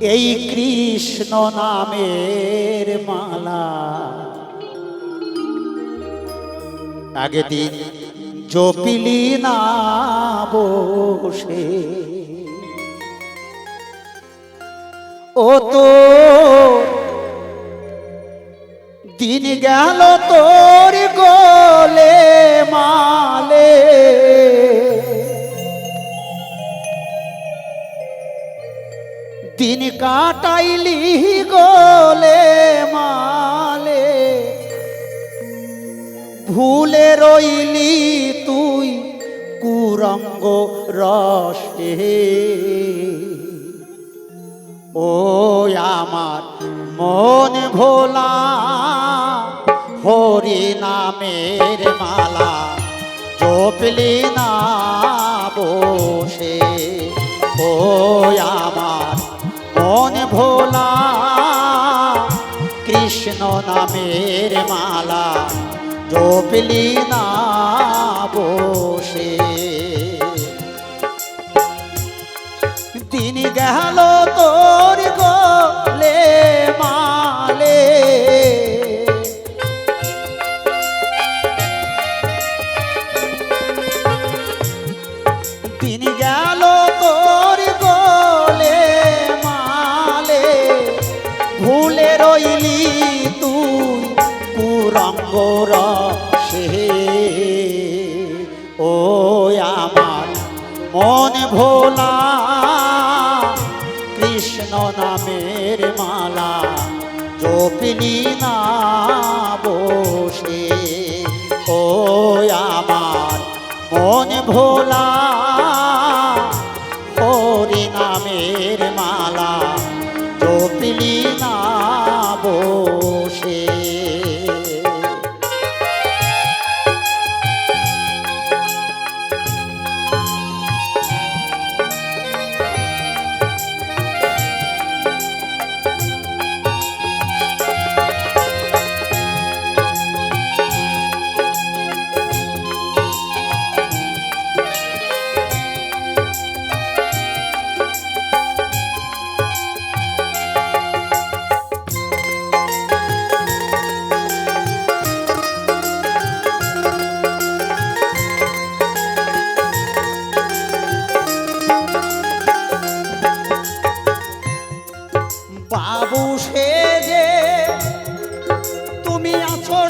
এই কৃষ্ণ নামের মালা। আগে দিন জপিলি না বসে। ও তো দিন গেল তোর গোলে মালে। দিন কাটাইলি গোলে মালে। ভুলে রইলি তুই কুরঙ্গ রসে। ও আমার মন ভোলা হরি নামের মালা। জপলি না নামের মালা জপলি না বসে। দিন গেল কুরঙ্গ সে। ও আমার মন ভোলা, কৃষ্ণ নামের মালা জপিলি না বসে। ও আমার মন ভোলা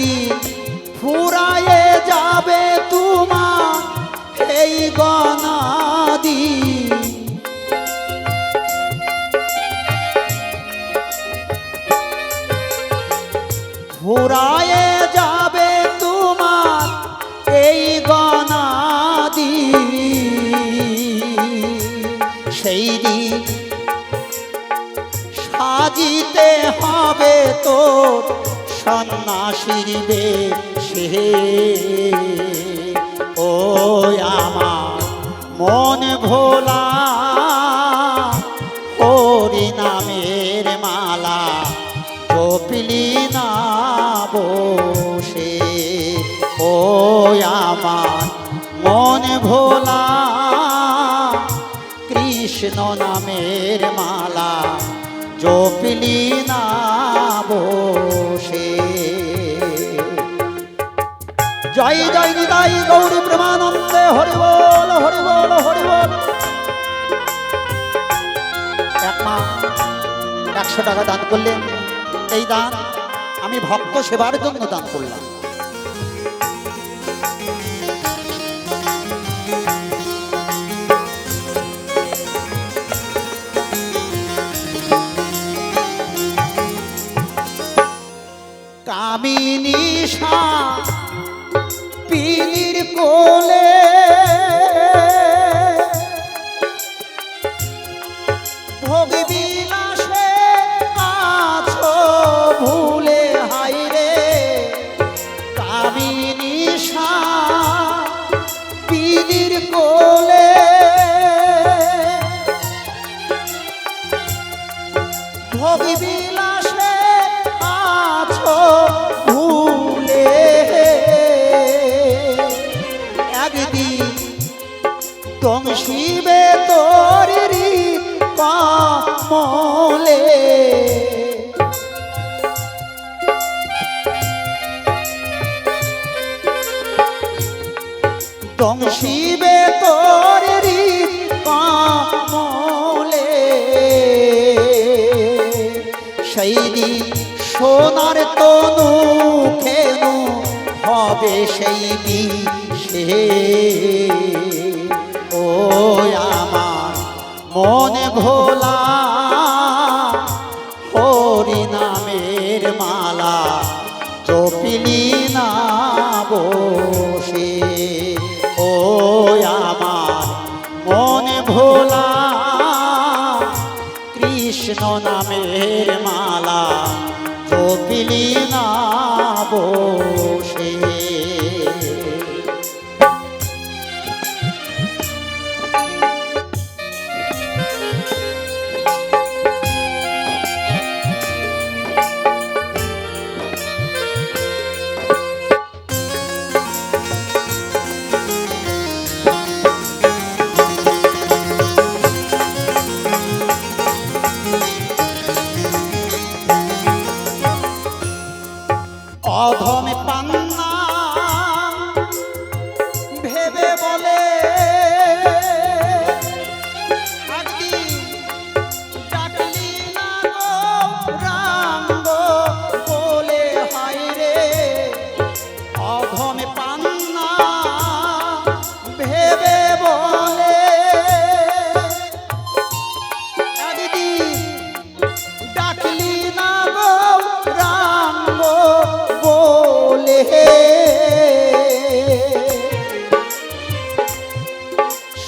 একদিন ফুরায়ে যাবে তোমা এই গনাদি? ফুরায়ে সন্ন্যাসীর সে। ও আমার মন ভোলা হরি নামের মালা জপিলি না বসে। ও আমার মন ভোলা কৃষ্ণ নামের মালা জপিলি না নিতাই গৌরী প্রেমানন্দে হরি বল হরি বল হরি বল একশো টাকা দান করলেন। এই দান আমি ভক্ত সেবার জন্য দান করলাম। কোলে একদিন তং শিবে তোর কমলে তং শিবে তোর কমলে সেই সোনার তনু বিষে ও আমার মনে ভোলা হরি নামের মালা জপিলি না বসে। ও আমার মনে ভোলা কৃষ্ণ নামের মালা জপিলি না বসে।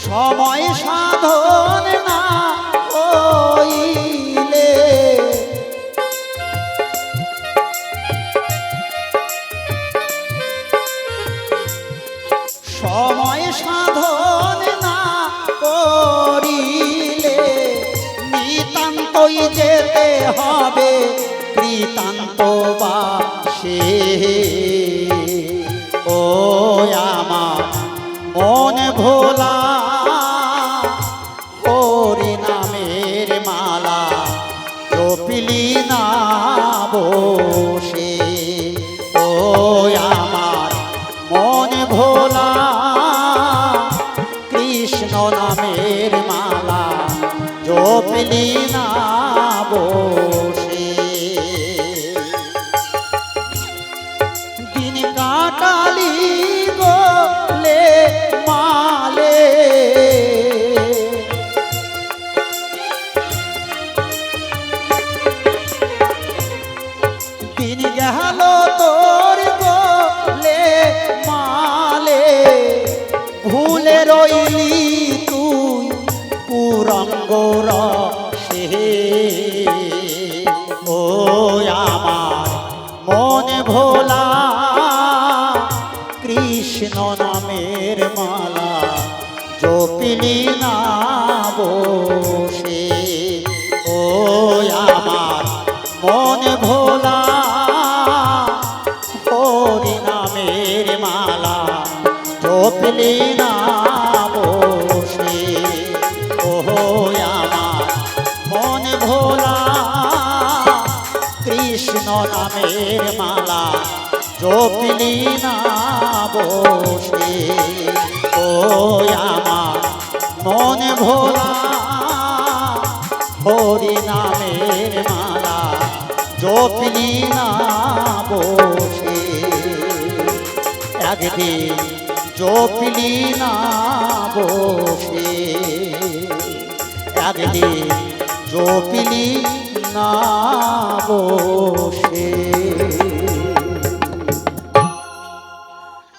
সময় সাধন না হইলে সময় সাধন না করিলে নিতান্তই যেতে হবে। কৃতান্ত বাসে। ও আমার মন ভোলা ভোলা। কৃষ্ণ নামের মালা জপিলি না ও আমার মন ভোলা। হরি নামের মালা জপলি না আমার মন জপলি না বসে ও আমার মন ভোলা। হরি নামের মালা জপলি না বসে, একদিন জপলি না বসে, একদিন জপিলি না বসে।